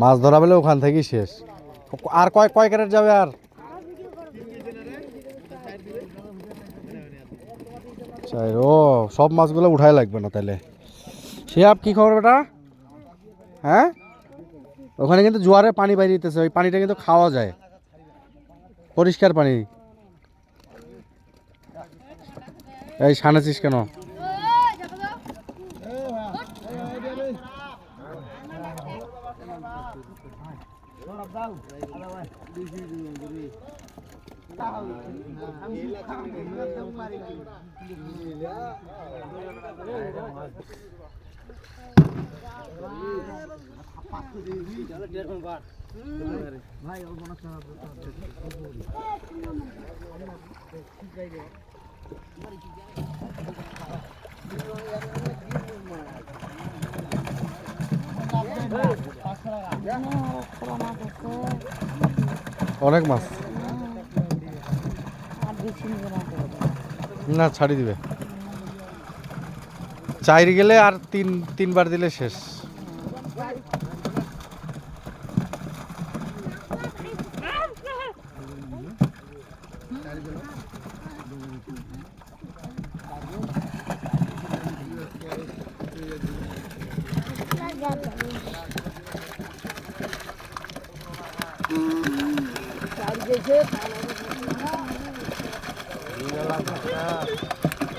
মাছ ধরা বেলে ওখান থেকেই শেষ। আর কয় কয় ক্যারেট যাবে আর? চাই ও, সব মাছগুলো উঠাই লাগবে না তাহলে। সে আপ কি খবর বেটা? হ্যাঁ? ওখানে কিন্তু জোয়ারে পানি বাইরে দিতেছে, ওই পানিটা কিন্তু খাওয়া যায়। পরিষ্কার পানি। এই সানেছিস কেন? ভাই Yeah. অনেক মাছ। না ছাড়ি দিবে। চাইর গেলে আর তিন তিনবার দিলে শেষ।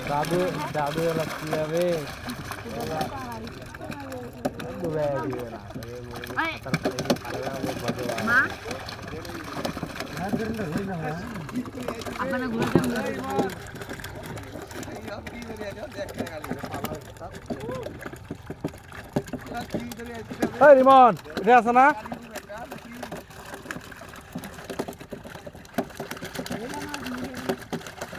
দাদু দাদু এলা কি হবে রিমন এটা আছে না এই বাবা হ্যাঁ পরে ওইখানে আজ মাছ লাগছে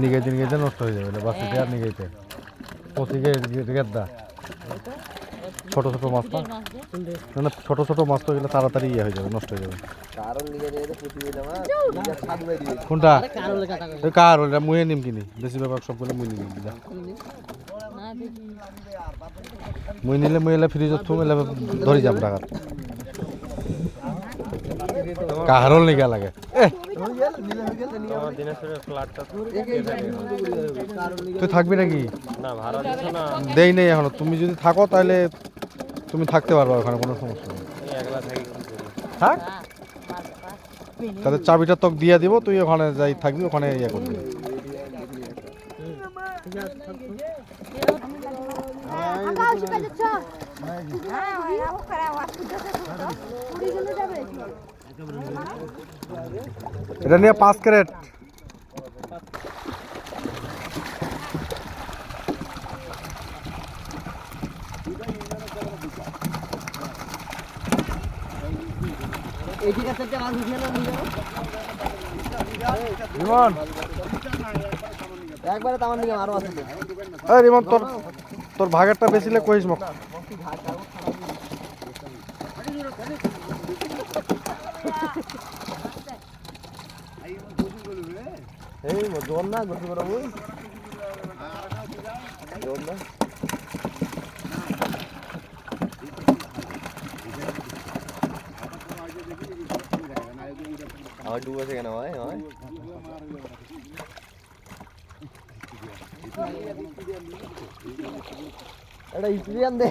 নিগাইতে নিগাইতে নষ্ট হয়ে যাবে বাসিতে আর নিগাইতে। পচিকে গেদ্দা ছোট ছোট মাছ ছোট ছোট মাছ তো এগুলো তাড়াতাড়ি ইয়ে হয়ে যাবে, নষ্ট হয়ে যাবে। কোনটা? কার ওটা মুহে নিম কিনি বেশি ব্যাপার সবগুলো মুই নিম যা। মুই নিলে মুই এলে ফ্রিজত থুম, এলে ধরি যাম টাকা কাহারল নিগা লাগে। তুই থাকবি নাকি? দেই নেই এখনও তুমি যদি থাকো তাহলে তুমি থাকতে পারবে ওখানে, কোনো সমস্যা নেই। থাক তাহলে চাবিটা তোকে দিয়ে দিব, তুই ওখানে যাই থাকবি, ওখানে ইয়ে করবি এটা নিয়ে পাঁচ ক্যারেট এই ঠিক আছে মাছ উঠিয়ে না নিয়ে যাব রিমন একবারে তো আমার নিকে আরও আছে। এই রিমন তোর তোর ভাগেরটা বেচিলে কইস মোক। এই জোর না গতি করা বই জোর না। আমার ডুবেছে কেন ভাই? হয় এটা ইসলিয়ান দে